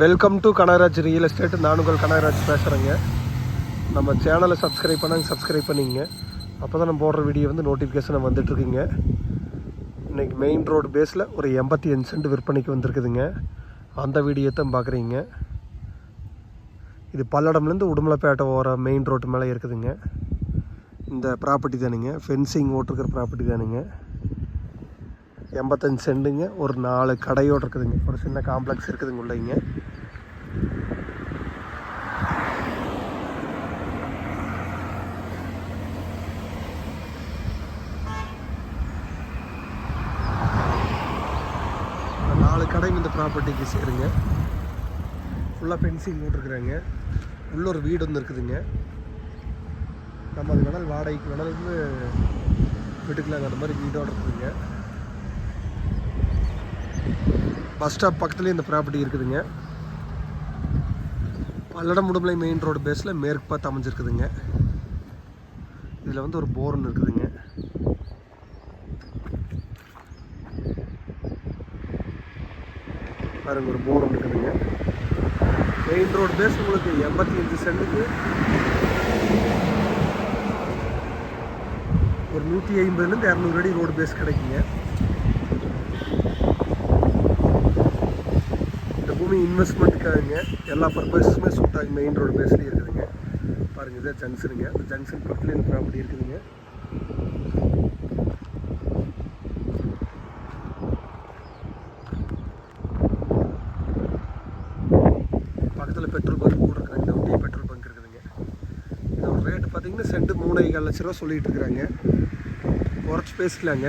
Welcome to Kanagaraj real estate நான் உங்கள் கனகராஜ் பேசுகிறேங்க நம்ம சேனலை சப்ஸ்கிரைப் பண்ணாங்க சப்ஸ்கிரைப் பண்ணிங்க. அப்போ தான் நம்ம போடுற வீடியோ வந்து நோட்டிஃபிகேஷனை வந்துட்டுருக்குங்க. இன்றைக்கி மெயின் ரோடு பேஸில் ஒரு எண்பத்தி அஞ்சு சென்ட் விற்பனைக்கு வந்திருக்குதுங்க. அந்த வீடியோ தான் பார்க்குறீங்க. இது பல்லடம்லேருந்து உடுமலைப்பேட்டை ஓர மெயின் ரோட்டு மேலே இருக்குதுங்க. இந்த ப்ராப்பர்ட்டி தானுங்க. ஃபென்சிங் ஓட்டிருக்கிற ப்ராப்பர்ட்டி தானுங்க. எண்பத்தஞ்சு செண்டுங்க. ஒரு நாலு கடையோடு இருக்குதுங்க. ஒரு சின்ன காம்ப்ளெக்ஸ் இருக்குதுங்க உள்ளேங்க. நாலு கடைங்க இந்த ப்ராப்பர்ட்டிக்கு சேருங்க. ஃபுல்லாக ஃபென்சிங் போட்டிருக்குறாங்க. உள்ள ஒரு வீடு ஒன்று இருக்குதுங்க. நம்ம அது வேணால் வாடகைக்கு வேணால் வந்து வீட்டுக்குலாங்க அந்த மாதிரி வீடோடு இருக்குதுங்க. பஸ் ஸ்டாப் பக்கத்துலேயே இந்த ப்ராப்பர்ட்டி இருக்குதுங்க. பல்லடம் உடுமலை மெயின் ரோடு பேஸில் மேற்கு பார்த்து அமைஞ்சிருக்குதுங்க. இதில் வந்து ஒரு போர் ஒன்று இருக்குதுங்க. பாருங்க ஒரு போர் ஒன்று இருக்குதுங்க. மெயின் ரோடு பேஸ் உங்களுக்கு எண்பத்தி அஞ்சு சென்ட்டுக்கு ஒரு நூற்றி ஐம்பதுலேருந்து இரநூறு அடி ரோடு பேஸ் கிடைக்குங்க. எல்லாமே இன்வெஸ்ட்மெண்ட்டுக்காகங்க எல்லா பர்பஸுமே சூட் மெயின் ரோடு பேஸ்லேயே இருக்குதுங்க. பாருங்கள் இதே ஜங்ஷனுங்க இந்த ஜங்ஷன் பக்கத்துலேயே இந்த ப்ராப்பர்ட்டி இருக்குதுங்க. பக்கத்தில் பெட்ரோல் பங்க் கூட இருக்கிறாங்க இந்த பெட்ரோல் பங்க் இருக்குதுங்க. இதோட ரேட்டு பார்த்தீங்கன்னா சென்ட்டு மூணு ஏழு லட்ச ரூபா இருக்கிறாங்க குறைச்சி பேசிக்கலாங்க.